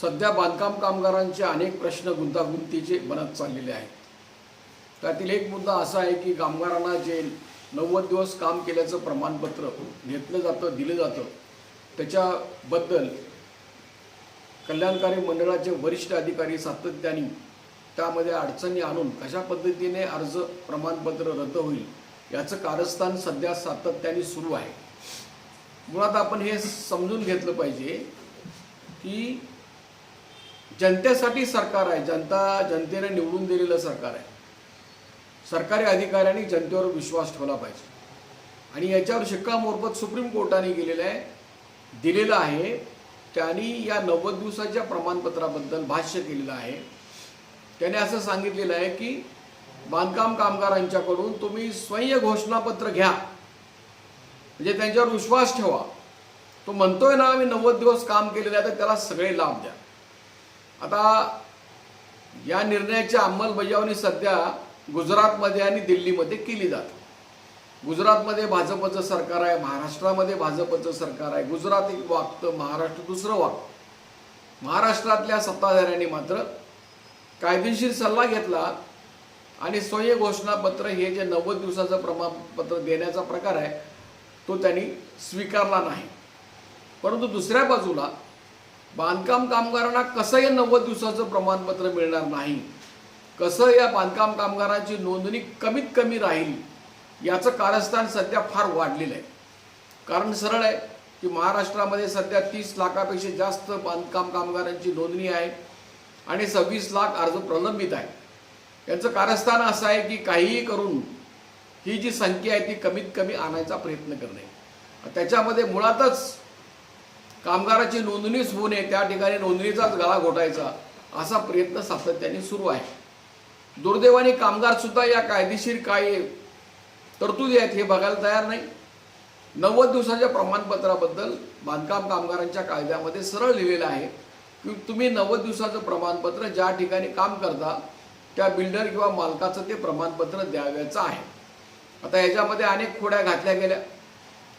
सध्या बांधकाम कामगारांचे अनेक प्रश्न गुंतागुंतीचे बनत चाललेले आहेत. त्यातील एक मुद्दा असा आहे की कामगारांना जे नव्वद दिवस काम केल्याचं प्रमाणपत्र घेतलं जातं दिलं जातं त्याच्याबद्दल कल्याणकारी मंडळाचे वरिष्ठ अधिकारी सातत्याने त्यामध्ये अडचणी आणून कशा पद्धतीने अर्ज प्रमाणपत्र रद्द होईल याचं कारस्थान सध्या सातत्याने सुरू आहे. मुळात आपण हे समजून घेतलं पाहिजे की जनतेसाठी सरकार आहे. जनता जनतेने निवडून दिलेलं सरकार आहे. सरकारी अधिकाऱ्यांनी जनतेवर विश्वास ठेवला पाहिजे. आणि याच्यावर शिक्कामोर्फत सुप्रीम कोर्टाने गेलेलं आहे दिलेलं आहे. त्यांनी या नव्वद दिवसाच्या प्रमाणपत्राबद्दल भाष्य केलेलं आहे. त्याने असं सांगितलेलं आहे की बांधकाम कामगारांच्याकडून तुम्ही स्वयं घोषणापत्र घ्या. म्हणजे त्यांच्यावर विश्वास ठेवा. तो म्हणतोय ना आम्ही नव्वद दिवस काम केलेलं आहे तर त्याला सगळे लाभ द्या. आता या निर्णयाची अंमलबजावणी सध्या गुजरातमध्ये आणि दिल्लीमध्ये केली जाते. गुजरातमध्ये भाजपचं सरकार आहे महाराष्ट्रामध्ये भाजपचं सरकार आहे. गुजरात एक वागतं महाराष्ट्र दुसरं वागतं महाराष्ट्रातल्या सत्ताधाऱ्यांनी मात्र कायदेशीर सल्ला घेतला आणि स्वयं घोषणापत्र हे जे नव्वद दिवसाचं प्रमाणपत्र देण्याचा प्रकार आहे तो त्यांनी स्वीकारला नाही. परंतु दुसऱ्या बाजूला बांधकाम कामगारांना कसं हे नव्वद दिवसाचं प्रमाणपत्र मिळणार नाही? कसं या बांधकाम कामगारांची नोंदणी कमीत कमी राहील? याचं कारस्थान सध्या फार वाढलेलं आहे. कारण सरळ आहे की महाराष्ट्रामध्ये सध्या तीस लाखापेक्षा जास्त बांधकाम कामगारांची नोंदणी आहे आणि सव्वीस लाख अर्ज प्रलंबित आहे. याचं कारस्थान असं आहे की काहीही करून ही जी संख्या आहे ती कमीत कमी आणायचा प्रयत्न करणे. त्याच्यामध्ये मुळातच कामगाराची नोंदणीच होऊ नये त्या ठिकाणी नोंदणीचाच गळा घोटायचा असा प्रयत्न सातत्याने सुरू आहे. दुर्दैवाने कामगारसुद्धा या कायदेशीर काय तरतुदी आहेत हे बघायला तयार नाही. नव्वद दिवसाच्या प्रमाणपत्राबद्दल बांधकाम कामगारांच्या कायद्यामध्ये सरळ लिहिलेलं आहे की तुम्ही नव्वद दिवसाचं प्रमाणपत्र ज्या ठिकाणी काम करता त्या बिल्डर किंवा मालकाचं ते प्रमाणपत्र द्यावयाचं आहे. आता याच्यामध्ये अनेक खोड्या घातल्या गेल्या.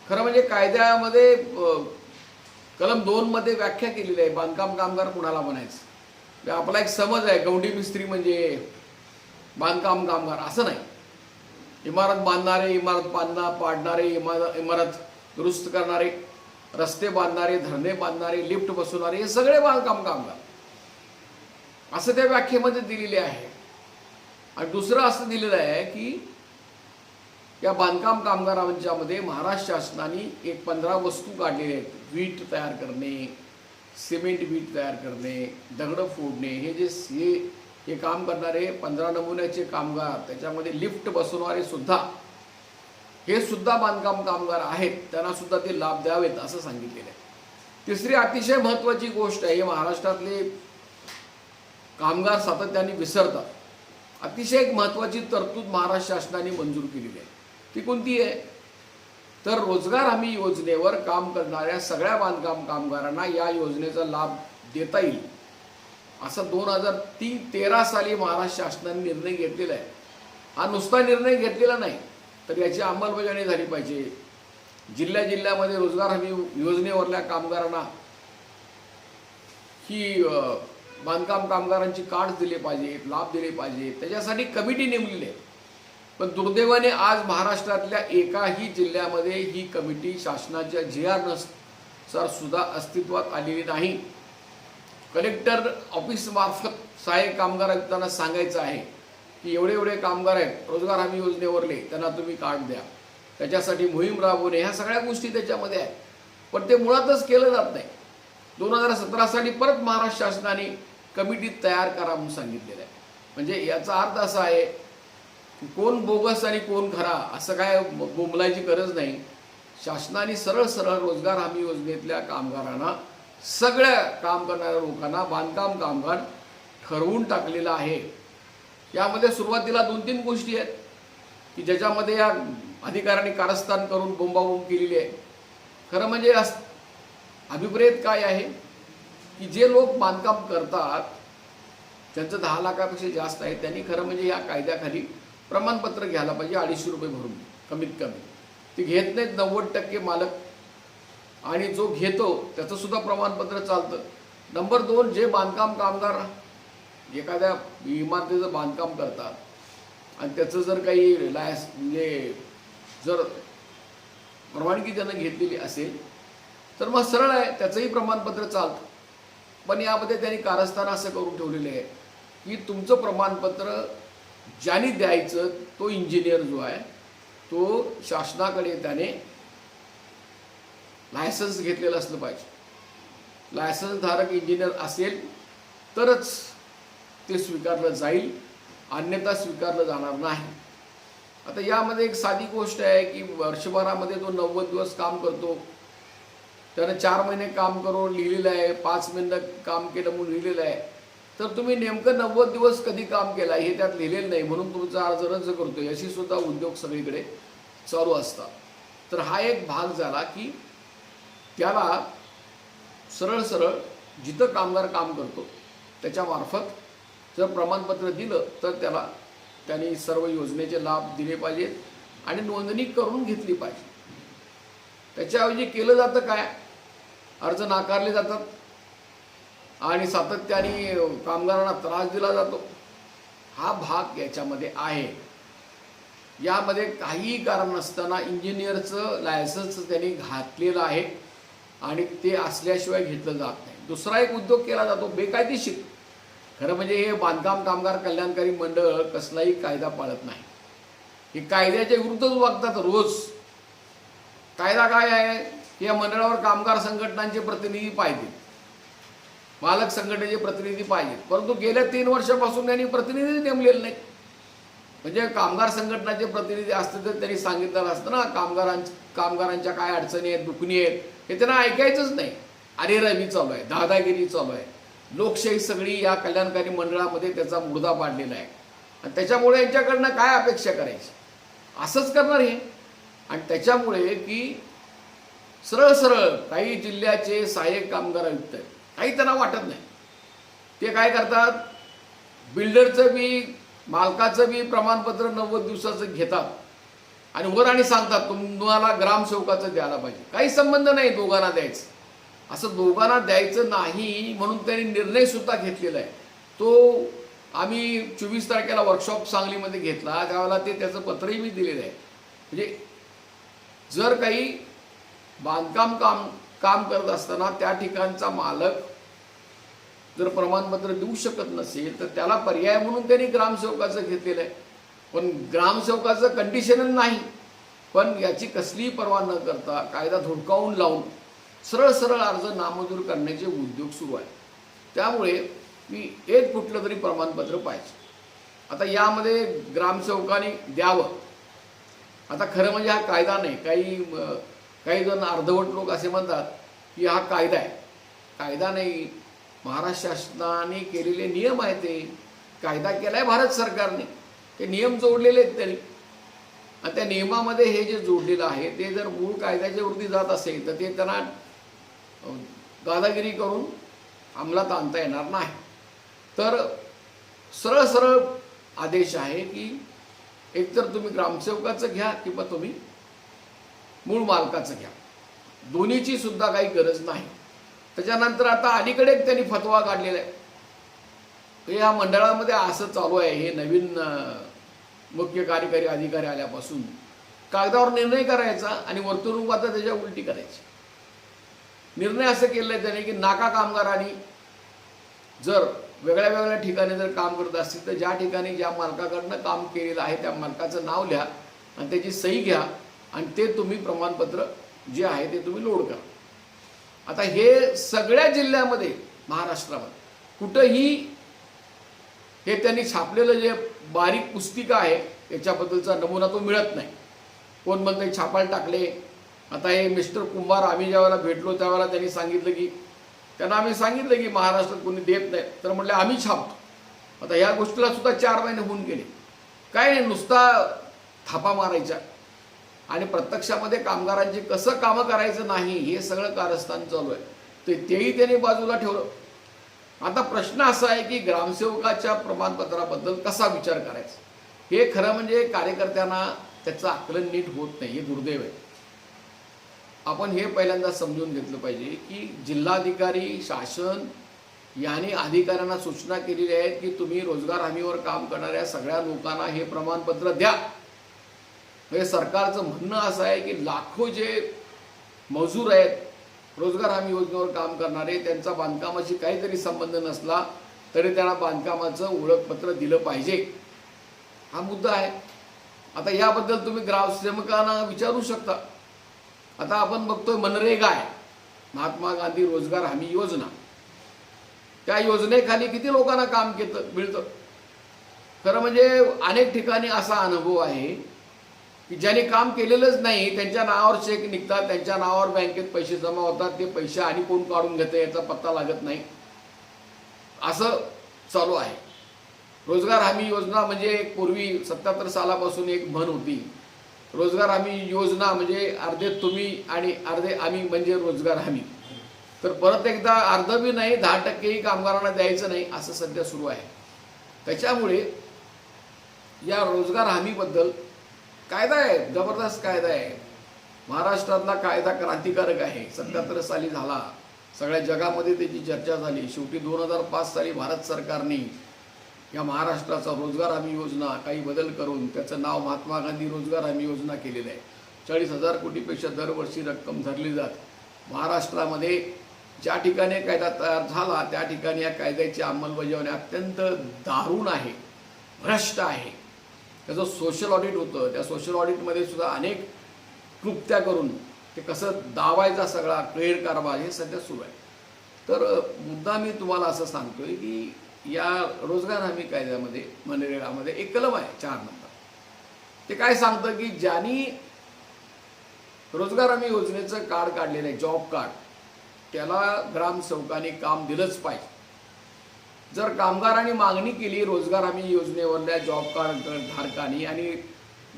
खरं म्हणजे कायद्यामध्ये कलम दोन मध्ये व्याख्या केलेली आहे बांधकाम कामगार कुणाला म्हणायचं? म्हणजे आपला एक समज आहे गौंडी मिस्त्री म्हणजे बांधकाम कामगार असं नाही. इमारत बांधणारे इमारत बांधणार पाडणारे इमारत इमारत दुरुस्त करणारे रस्ते बांधणारे धरणे बांधणारे लिफ्ट बसवणारे हे सगळे बांधकाम कामगार. असं त्या व्याख्येमध्ये दिलेले आहे. आणि दुसरं असं दिलेलं आहे की या बांधकाम कामगारांच्यामध्ये महाराष्ट्र शासनाने एक पंधरा वस्तू काढलेल्या आहेत. वीट तयार करणे सिमेंट वीट तयार करणे दगडं फोडणे. हे जे हे हे काम करणारे पंधरा नमुन्याचे कामगार त्याच्यामध्ये लिफ्ट बसवणारे सुद्धा हे सुद्धा बांधकाम कामगार आहेत. त्यांना सुद्धा ते लाभ द्यावेत असं सांगितलेलं आहे. तिसरी अतिशय महत्त्वाची गोष्ट आहे हे महाराष्ट्रातले कामगार सातत्याने विसरतात. अतिशय एक महत्त्वाची तरतूद महाराष्ट्र शासनाने मंजूर केलेली आहे. ती कोणती आहे? तर रोजगार हमी योजनेवर काम करणाऱ्या सगळ्या बांधकाम कामगारांना या योजनेचा लाभ देता येईल. असा दोन हजार तीन तेरा साली महाराष्ट्र शासनाने निर्णय घेतलेला आहे. हा नुसता निर्णय घेतलेला नाही तर याची अंमलबजावणी झाली पाहिजे. जिल्ह्या जिल्ह्यामध्ये रोजगार हमी योजनेवरल्या कामगारांना ही बांधकाम कामगारांची कार्ड दिले पाहिजेत लाभ दिले पाहिजेत त्याच्यासाठी कमिटी नेमलेली आहे. पण दुर्दैवाने आज महाराष्ट्रातल्या एकाही जिल्ह्यामध्ये ही कमिटी शासनाच्या जी आरनुसार सुद्धा अस्तित्वात आलेली नाही. कलेक्टर ऑफिस मार्फत सहाय्यक कामगार आयुक्तांना सांगायचं आहे की एवढे एवढे कामगार आहेत रोजगार हमी योजनेवरले त्यांना तुम्ही कार्ड द्या. त्याच्यासाठी मोहीम राबवणे ह्या सगळ्या गोष्टी त्याच्यामध्ये आहेत. पण ते मुळातच केलं जात नाही. दोन हजार सतरा साली परत महाराष्ट्र शासनाने कमिटी तयार करा म्हणून सांगितलेलं आहे. म्हणजे याचा अर्थ असा आहे कोण बोगस आणि कोण खरा असं काय बोंबलायची गरज नाही. शासनाने सरळ सरळ रोजगार हमी योजनेतल्या कामगारांना सगळ्या काम करणाऱ्या लोकांना बांधकाम कामगार ठरवून टाकलेलं आहे. यामध्ये सुरुवातीला दोन तीन गोष्टी आहेत की ज्याच्यामध्ये या अधिकाऱ्यांनी कारस्थान करून बोंबाबोंब केलेली आहे. खरं म्हणजे अस- अभिप्रेत काय आहे की जे लोक बांधकाम करतात त्यांचं दहा लाखापेक्षा जास्त आहे त्यांनी खरं म्हणजे या कायद्याखाली प्रमाणपत्र घ्यायला पाहिजे अडीचशे रुपये भरून कमीत कमी. ते घेत नाहीत नव्वद टक्के मालक. आणि जो घेतो त्याचंसुद्धा प्रमाणपत्र चालतं. नंबर दोन जे बांधकाम कामगार एखाद्या इमारतीचं बांधकाम करतात आणि त्याचं जर काही लायस म्हणजे जर परवानगी त्यानं घेतलेली असेल तर मग सरळ आहे त्याचंही प्रमाणपत्र चालतं. पण यामध्ये त्यांनी कारस्थान असं करून ठेवलेले आहे की तुमचं प्रमाणपत्र ज्याने द्यायचं तो इंजिनियर जो आहे तो शासनाकडे त्याने लायसन्स घेतलेलं असलं पाहिजे. लायसन्स धारक इंजिनियर असेल तरच ते स्वीकारलं जाईल अन्यथा स्वीकारलं जाणार नाही. आता यामध्ये एक साधी गोष्ट आहे की वर्षभरामध्ये तो नव्वद दिवस काम करतो. त्यानं चार महिने काम करून लिहिलेलं आहे पाच मिनिटं काम केलं म्हणून लिहिलेलं आहे. तर तुम्ही नेमकं नव्वद दिवस कधी काम केलं आहे हे त्यात लिहिलेलं नाही म्हणून तुमचा अर्ज रद्द करतो अशी सुद्धा उद्योग सगळीकडे चालू असतात. तर हा एक भाग झाला की त्याला सरळ सरळ जिथं कामगार काम करतो त्याच्यामार्फत जर प्रमाणपत्र दिलं तर त्याला त्यांनी सर्व योजनेचे लाभ दिले पाहिजेत आणि नोंदणी करून घेतली पाहिजे. त्याच्याऐवजी केलं जातं काय? अर्ज नाकारले जातात. आणि सातत्याने कामगारांना त्रास दिला जातो. हा भाग याच्यामध्ये आहे. यामध्ये काहीही कारण नसताना इंजिनियरचं लायसन्स त्यांनी घातलेलं आहे आणि ते असल्याशिवाय घेतलं जात नाही. दुसरा एक उद्योग केला जातो बेकायदेशीर. खरं म्हणजे हे बांधकाम कामगार कल्याणकारी मंडळ कसलाही कायदा पाळत नाही. हे कायद्याच्या विरुद्धच वागतात रोज. कायदा काय आहे? या मंडळावर कामगार संघटनांचे प्रतिनिधी पाहिजेत. मालक संघटनेचे प्रतिनिधी पाहिजेत परंतु गेल्या तीन वर्षापासून त्यांनी प्रतिनिधी नेमलेले नाही म्हणजे कामगार संघटनाचे प्रतिनिधी असते तर त्यांनी सांगितलेलं असतं ना कामगारां कामगारांच्या काय अडचणी आहेत दुखणी आहेत हे त्यांना ऐकायचंच नाही. अरेरवी चालू आहे दादागिरी चालू आहे. लोकशाही सगळी या कल्याणकारी मंडळामध्ये त्याचा मुर्दा पाडलेला आहे. आणि त्याच्यामुळे यांच्याकडनं काय अपेक्षा करायची? असंच करणार हे. आणि त्याच्यामुळे की सरळ सरळ काही जिल्ह्याचे सहाय्यक कामगार आयुक्त आहेत. काही त्यांना वाटत नाही. ते काय करतात? बिल्डरचं बी मालकाचं बी प्रमाणपत्र नव्वद दिवसाचं घेतात आणि वर आणि सांगतात तुम्हाला ग्रामसेवकाचं द्यायला पाहिजे. काही संबंध नाही दोघांना द्यायचं. असं दोघांना द्यायचं नाही म्हणून त्यांनी निर्णय सुद्धा घेतलेला आहे. तो आम्ही चोवीस तारखेला वर्कशॉप सांगलीमध्ये घेतला. त्यावेळेला ते त्याचं पत्रही मी दिलेलं आहे. म्हणजे जर काही बांधकाम काम काम करत असताना त्या ठिकाणचा मालक जर प्रमाणपत्र देऊ शकत नसेल तर त्याला पर्याय म्हणून त्यांनी ग्रामसेवकाचं घेतलेलं आहे. पण ग्रामसेवकाचं कंडिशनल नाही. पण याची कसलीही पर्वा न करता कायदा धुडकावून लावून सरळ सरळ अर्ज नामंजूर करण्याचे उद्योग सुरू आहे. त्यामुळे मी एक कुठलं तरी प्रमाणपत्र पाहिजे. आता यामध्ये ग्रामसेवकांनी द्यावं. आता खरं म्हणजे हा कायदा नाही. काही काही जण अर्धवट लोक असे म्हणतात की हा कायदा आहे. कायदा नाही. महाराष्ट्र शासनाने केलेले नियम आहेत ते. कायदा केला आहे भारत सरकारने. ते नियम जोडलेले आहेत त्यांनी. आणि त्या नियमामध्ये हे जे जोडलेलं आहे ते जर मूळ कायद्याच्या वरती जात असेल तर ते त्यांना दादागिरी करून अंमलात आणता येणार नाही. तर सरळ सरळ आदेश आहे की एकतर तुम्ही ग्रामसेवकाचं घ्या किंवा तुम्ही मूळ मालकाचं घ्या. दोन्हीची सुद्धा काही गरज नाही. त्याच्यानंतर आता अलीकडे त्यांनी फतवा काढलेला आहे. या मंडळामध्ये असं चालू आहे. हे नवीन मुख्य कार्यकारी अधिकारी आल्यापासून कागदावर निर्णय करायचा आणि वर्तणूक आता त्याच्या उलटी करायची. निर्णय असं केलेला आहे त्याने की नाका कामगारांनी जर वेगळ्या वेगळ्या ठिकाणी जर काम करत असतील तर ज्या ठिकाणी ज्या मालकाकडनं काम केलेलं आहे त्या मालकाचं नाव लिहा आणि त्याची सही घ्या. आणि ते तुम्ही प्रमाणपत्र जे आहे ते तुम्ही लोड करा. आता हे सगळ्या जिल्ह्यामध्ये महाराष्ट्रामध्ये कुठंही हे त्यांनी छापलेलं जे बारीक पुस्तिका आहे त्याच्याबद्दलचा नमुना तो मिळत नाही. कोण म्हणतंय छापायला टाकले? आता हे मिस्टर कुंभार आम्ही ज्यावेळेला भेटलो त्यावेळेला त्यांनी सांगितलं की त्यांना आम्ही सांगितलं की महाराष्ट्रात कोणी देत नाही. तर म्हटलं आम्ही छापतो. आता या गोष्टीला सुद्धा चार महिने होऊन गेले. काय नाही नुसता थापा मारायच्या आणि प्रत्यक्षामध्ये कामगारांची कसं कामं करायचं नाही हे सगळं कारस्थान चालू आहे. ते तेही त्यांनी बाजूला ठेवलं. आता प्रश्न असा आहे की ग्रामसेवकाच्या प्रमाणपत्राबद्दल कसा विचार करायचा? हे खरं म्हणजे कार्यकर्त्यांना त्याचं आकलन नीट होत नाही हे दुर्दैव आहे. आपण हे पहिल्यांदा समजून घेतलं पाहिजे की जिल्हाधिकारी शासन यांनी अधिकाऱ्यांना सूचना केलेली आहेत की तुम्ही रोजगार हमीवर काम करणाऱ्या सगळ्या लोकांना हे प्रमाणपत्र द्या. म्हणजे सरकारचं म्हणणं असं आहे की लाखो जे मजूर आहेत रोजगार हमी योजनेवर काम करणारे त्यांचा बांधकामाशी काहीतरी संबंध नसला तरी त्यांना बांधकामाचं ओळखपत्र दिलं पाहिजे. हा मुद्दा आहे. आता याबद्दल तुम्ही ग्रामसेवकांना विचारू शकता. आता आपण बघतोय मनरेगा आहे. महात्मा गांधी रोजगार हमी योजना. त्या योजनेखाली किती लोकांना काम केलं मिळतं? खरं म्हणजे अनेक ठिकाणी असा अनुभव आहे की ज्याने काम केलेलंच नाही त्यांच्या नावावर चेक निघतात त्यांच्या नावावर बँकेत पैसे जमा होतात ते पैसे आणि कोण काढून घेतं याचा पत्ता लागत नाही. असं चालू आहे. रोजगार हमी योजना म्हणजे पूर्वी सत्याहत्तर सालापासून एक म्हण होती. रोजगार हमी योजना म्हणजे अर्धे तुम्ही आणि अर्धे आम्ही म्हणजे रोजगार हमी. तर परत एकदा अर्ध बी नाही दहा टक्केही कामगारांना द्यायचं नाही असं सध्या सुरू आहे. त्याच्यामुळे या रोजगार हमीबद्दल कायदा आहे जबरदस्त कायदा आहे. महाराष्ट्रातला कायदा क्रांतिकारक आहे. सत्याहत्तर साली झाला. सगळ्या जगामध्ये त्याची चर्चा झाली. शेवटी दोन हजार पाच साली भारत सरकारने या महाराष्ट्राचा रोजगार हमी योजना काही बदल करून त्याचं नाव महात्मा गांधी रोजगार हमी योजना केलेलं आहे. चाळीस हजार कोटीपेक्षा दरवर्षी रक्कम धरली जात. महाराष्ट्रामध्ये ज्या ठिकाणी कायदा तयार झाला त्या ठिकाणी या कायद्याची अंमलबजावणी अत्यंत दारुण आहे. भ्रष्ट आहे. त्याचं सोशल ऑडिट होतं. त्या सोशल ऑडिटमध्ये सुद्धा अनेक क्लुप्त्या करून ते कसं दावायचा सगळा क्रेड कारभार हे सध्या सुरू आहे. तर मुद्दा मी तुम्हाला असं सांगतोय की या रोजगार हमी कायद्यामध्ये मनरेगामध्ये एक कलम आहे चार नंबर. ते काय सांगतं की ज्यांनी रोजगार हमी योजनेचं कार्ड काढलेलं आहे जॉब कार्ड त्याला ग्रामसेवकाने काम दिलंच पाहिजे. जर कामगारांनी मागणी केली रोजगार हमी योजनेवरल्या जॉब कार्ड धारकांनी आणि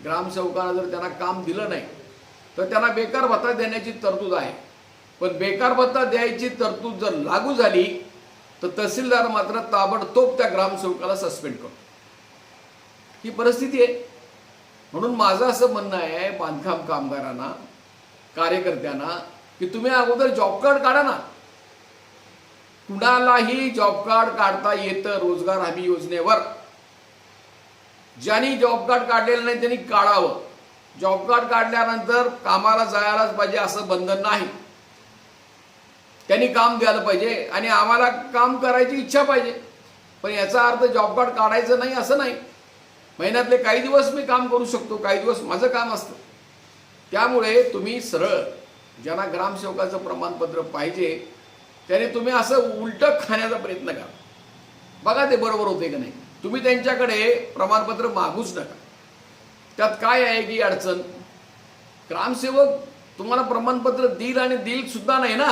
ग्रामसेवकांना जर त्यांना काम दिलं नाही तर त्यांना बेकार भत्ता देण्याची तरतूद आहे. पण बेकार भत्ता द्यायची तरतूद जर लागू झाली तर तहसीलदार मात्र ताबडतोब त्या ग्रामसेवकाला सस्पेंड करतो. ही परिस्थिती आहे. म्हणून माझं असं म्हणणं आहे बांधकाम कामगारांना कार्यकर्त्यांना की तुम्ही अगोदर जॉब कार्ड काढा ना. कुणालाही जॉब कार्ड काढता येतं रोजगार हमी योजनेवर. ज्यांनी जॉब कार्ड काढलेलं नाही त्यांनी काढावं. जॉब कार्ड काढल्यानंतर कामाला जायलाच पाहिजे असं बंधन नाही. त्यांनी काम द्यायला पाहिजे आणि आम्हाला काम करायची इच्छा पाहिजे. पण याचा अर्थ जॉब कार्ड काढायचं नाही असं नाही. महिन्यातले काही दिवस मी काम करू शकतो काही दिवस माझं काम असतं. त्यामुळे तुम्ही सरळ ज्यांना ग्रामसेवकाचं प्रमाणपत्र पाहिजे त्याने तुम्ही असं उलटं खाण्याचा प्रयत्न करा. बघा ते बरोबर होते का नाही. तुम्ही त्यांच्याकडे प्रमाणपत्र मागूच नका. त्यात काय आहे की अडचण? ग्रामसेवक तुम्हाला प्रमाणपत्र देईल आणि देईल सुद्धा नाही ना.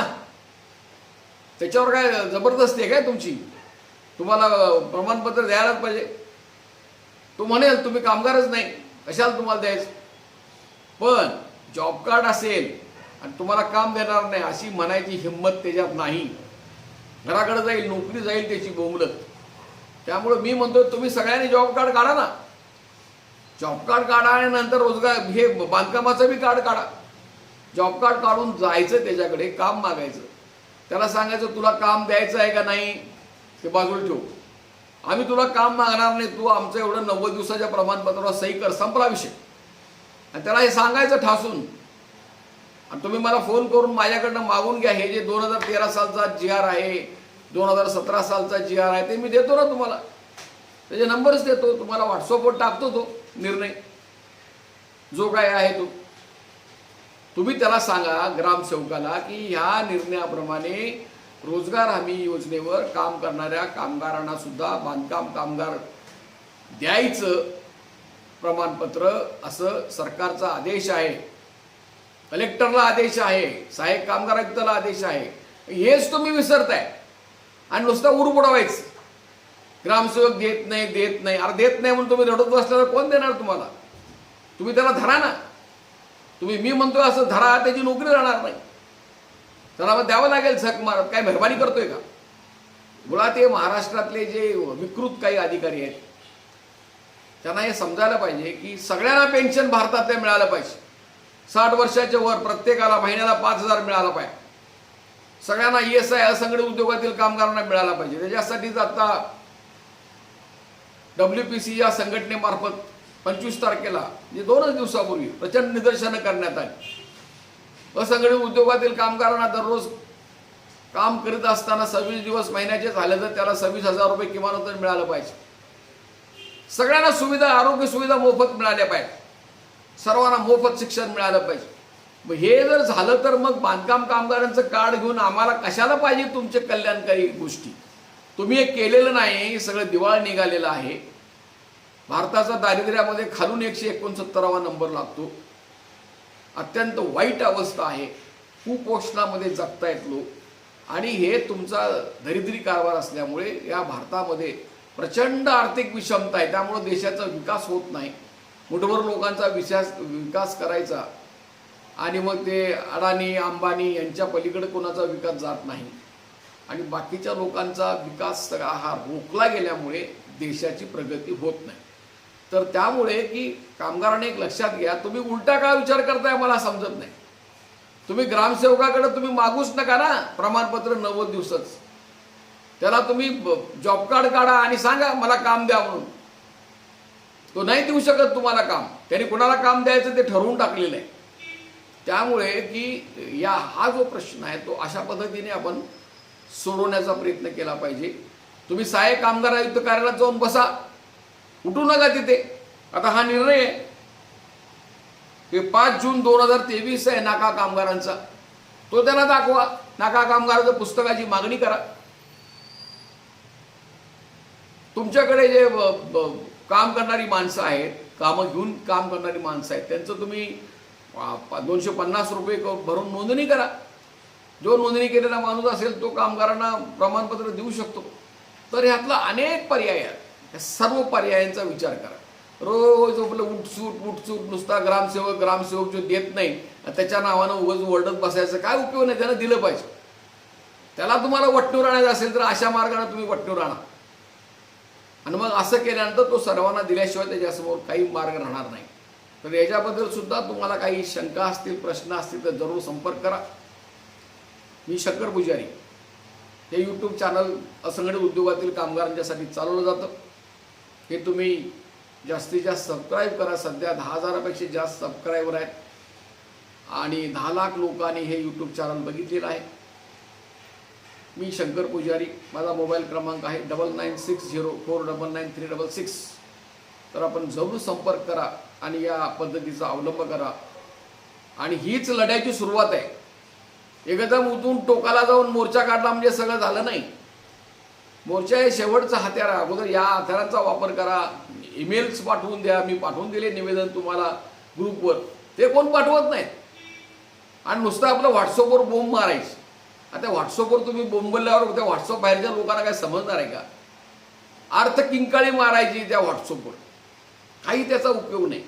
त्याच्यावर काय जबरदस्ती आहे काय तुमची? तुम्हाला प्रमाणपत्र द्यायलाच पाहिजे. तो म्हणेल तुम्ही कामगारच नाही. कशाला तुम्हाला द्यायचं? पण जॉब कार्ड असेल आणि तुम्हाला काम देणार नाही अशी म्हणायची हिंमत त्याच्यात नाही. घराकडे जाईल नोकरी जाईल त्याची बोंबलत त्यामुळं मी म्हणतो तुम्ही सगळ्यांनी जॉब कार्ड काढा ना. जॉब कार्ड काढा आणि नंतर रोजगार हे बांधकामाचं बी कार्ड काढा. जॉब कार्ड काढून जायचं त्याच्याकडे काम मागायचं. त्याला सांगायचं तुला काम द्यायचं आहे का नाही? ते बाजूला ठेवू. आम्ही तुला काम मागणार नाही तू आमचं एवढं नव्वद दिवसाच्या प्रमाणपत्रावर सही कर संपला विषय. आणि त्याला हे सांगायचं ठासून आणि तुम्ही मला फोन करून माझ्याकडनं मागून घ्या. हे जे दोन हजार तेरा सालचा जी आर आहे दोन हजार सतरा सालचा जी आर आहे ते मी देतो ना तुम्हाला. त्याचे नंबरच देतो. तुम्हाला व्हॉट्सअपवर टाकतो तो निर्णय. जो काय आहे तो. तुम्ही त्याला सांगा ग्रामसेवकाला की ह्या निर्णयाप्रमाणे रोजगार हमी योजनेवर काम करणाऱ्या कामगारांना सुद्धा बांधकाम कामगार द्यायचं प्रमाणपत्र असं सरकारचा आदेश आहे. कलेक्टरला आदेश आहे सहाय्यक कामगार आयुक्ताला आदेश आहे. हेच तुम्ही विसरताय. आणि नुसतं उर बुडवायचं ग्रामसेवक देत नाही देत नाही. अरे देत नाही म्हणून तुम्ही रडत बसल्यावर कोण देणार तुम्हाला? तुम्ही त्याला धरा ना. तुम्ही मी म्हणतोय असं धरा त्याची नोकरी राहणार नाही. त्याला मग द्यावं लागेल झक मारत. काय मेहरबानी करतोय का? मुळात हे महाराष्ट्रातले जे विकृत काही अधिकारी आहेत त्यांना हे समजायला पाहिजे की सगळ्यांना पेन्शन भारतातल्या मिळालं पाहिजे. साठ वर्षाच्या वर प्रत्येकाला महिन्याला पाच हजार मिळाला पाहिजे. सगळ्यांना ई एस आय असंघटित उद्योगातील कामगारांना मिळाला पाहिजे. त्याच्यासाठीच आता डब्ल्यू पी सी या संघटनेमार्फत पंचवीस तारखेला म्हणजे दोनच दिवसापूर्वी प्रचंड निदर्शनं करण्यात आली. असंघटित उद्योगातील कामगारांना दररोज काम करीत असताना सव्वीस दिवस महिन्याचे झाले तर त्याला सव्वीस हजार रुपये किमान तर मिळालं पाहिजे. सगळ्यांना सुविधा आरोग्य सुविधा मोफत मिळाल्या पाहिजे. सर्वांना मोफत शिक्षण मिळालं पाहिजे. मग हे जर झालं तर मग बांधकाम कामगारांचं कार्ड घेऊन आम्हाला कशाला पाहिजे तुमचे कल्याणकारी गोष्टी? तुम्ही हे केलेलं नाही सगळं दिवाळ निघालेलं आहे. भारताचा दारिद्र्यामध्ये खालून एकशे एकोणसत्तरावा नंबर लागतो. अत्यंत वाईट अवस्था आहे. कुपोषणामध्ये जगतायत लोक. आणि हे तुमचा दरिद्री कारभार असल्यामुळे या भारतामध्ये प्रचंड आर्थिक विषमता आहे. त्यामुळे देशाचा विकास होत नाही. मुठभर लोकांचा विश्वास विकास करायचा. आणि मग ते अडाणी अंबानी यांच्या पलीकडे कोणाचा विकास जात नाही. आणि बाकीच्या लोकांचा विकास सगळा हा रोखला गेल्यामुळे देशाची प्रगती होत नाही. तर त्यामुळे की कामगारांनी एक लक्षात घ्या तुम्ही उलटा का विचार करताय मला समजत नाही. तुम्ही ग्रामसेवकाकडे तुम्ही मागूच नका ना प्रमाणपत्र नव्वद दिवसच. त्याला तुम्ही जॉब कार्ड काढा आणि सांगा मला काम द्या म्हणून. तो नाही देऊ शकत तुम्हाला काम. त्यांनी कोणाला काम द्यायचं ते ठरवून टाकलेलं आहे. त्यामुळे की या हा जो प्रश्न आहे तो अशा पद्धतीने आपण सोडवण्याचा प्रयत्न केला पाहिजे. तुम्ही सहाय्यक कामगार आयुक्त कार्यालयात जाऊन बसा. उठू नका तिथे. आता हा निर्णय आहे की पाच जून दोन हजार तेवीस आहे नाका कामगारांचा. तो त्यांना दाखवा. नाका कामगाराचं पुस्तकाची मागणी करा. तुमच्याकडे जे ब- ब- काम करणारी माणसं आहेत कामं घेऊन काम करणारी माणसं आहेत. त्यांचं तुम्ही दोनशे पन्नास रुपये भरून नोंदणी करा. जो नोंदणी केलेला माणूस असेल तो कामगारांना प्रमाणपत्र देऊ शकतो. तर ह्यातला अनेक पर्याय आहेत. या सर्व पर्यायांचा विचार करा. रोज आपलं उठसूट उठसूट नुसता ग्रामसेवक ग्रामसेवक जो देत नाही त्याच्या नावानं उगज ओरडत बसायचं काय उपयोग नाही त्यानं दिलं पाहिजे. त्याला तुम्हाला वटणूर आणायचं असेल तर अशा मार्गाने तुम्ही वटणूर आणा. आणि मग असं केल्यानंतर तो सर्वांना दिल्याशिवाय त्याच्यासमोर काही मार्ग राहणार नाही. तर याच्याबद्दल सुद्धा तुम्हाला काही शंका असतील प्रश्न असतील तर जरूर संपर्क करा. मी शंकर पुजारी. हे यूट्यूब चॅनल असंघटित उद्योगातील कामगारांच्यासाठी चालवलं जातं. हे तुम्ही जास्तीत जास्त सबस्क्राईब करा. सध्या दहा हजारापेक्षा जास्त सबस्क्रायबर आहेत. आणि दहा लाख लोकांनी हे यूट्यूब चॅनल बघितलेलं आहे. मी शंकर पुजारी. माझा मोबाईल क्रमांक आहे double nine six zero four double nine three double six. तर आपण जरूर संपर्क करा आणि या पद्धतीचा अवलंब करा. आणि हीच लढ्याची सुरुवात आहे. एकदम उतून टोकाला जाऊन मोर्चा काढला म्हणजे सगळं झालं नाही. मोर्चा हे शेवटचं हत्यार आहे. अगोदर या हत्यारांचा वापर करा. ईमेल्स पाठवून द्या. मी पाठवून दिले निवेदन तुम्हाला ग्रुपवर. ते कोण पाठवत नाहीत आणि नुसतं आपलं व्हॉट्सअपवर बोंब मारायचं. आता व्हॉट्सअपवर तुम्ही बोंबलल्यावर त्या व्हॉट्सअप बाहेरच्या लोकांना काय समजणार आहे का? अर्थ किंकाळी मारायची त्या व्हॉट्सअपवर काही त्याचा उपयोग नाही.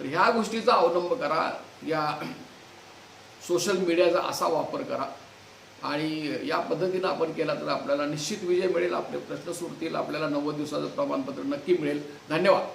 तर ह्या गोष्टीचा अवलंब करा. या सोशल मीडियाचा असा वापर करा. आणि या पद्धतीनं आपण केला तर आपल्याला निश्चित विजय मिळेल. आपले प्रश्न सुटतील. आपल्याला नव्वद दिवसाचं प्रमाणपत्र नक्की मिळेल. धन्यवाद.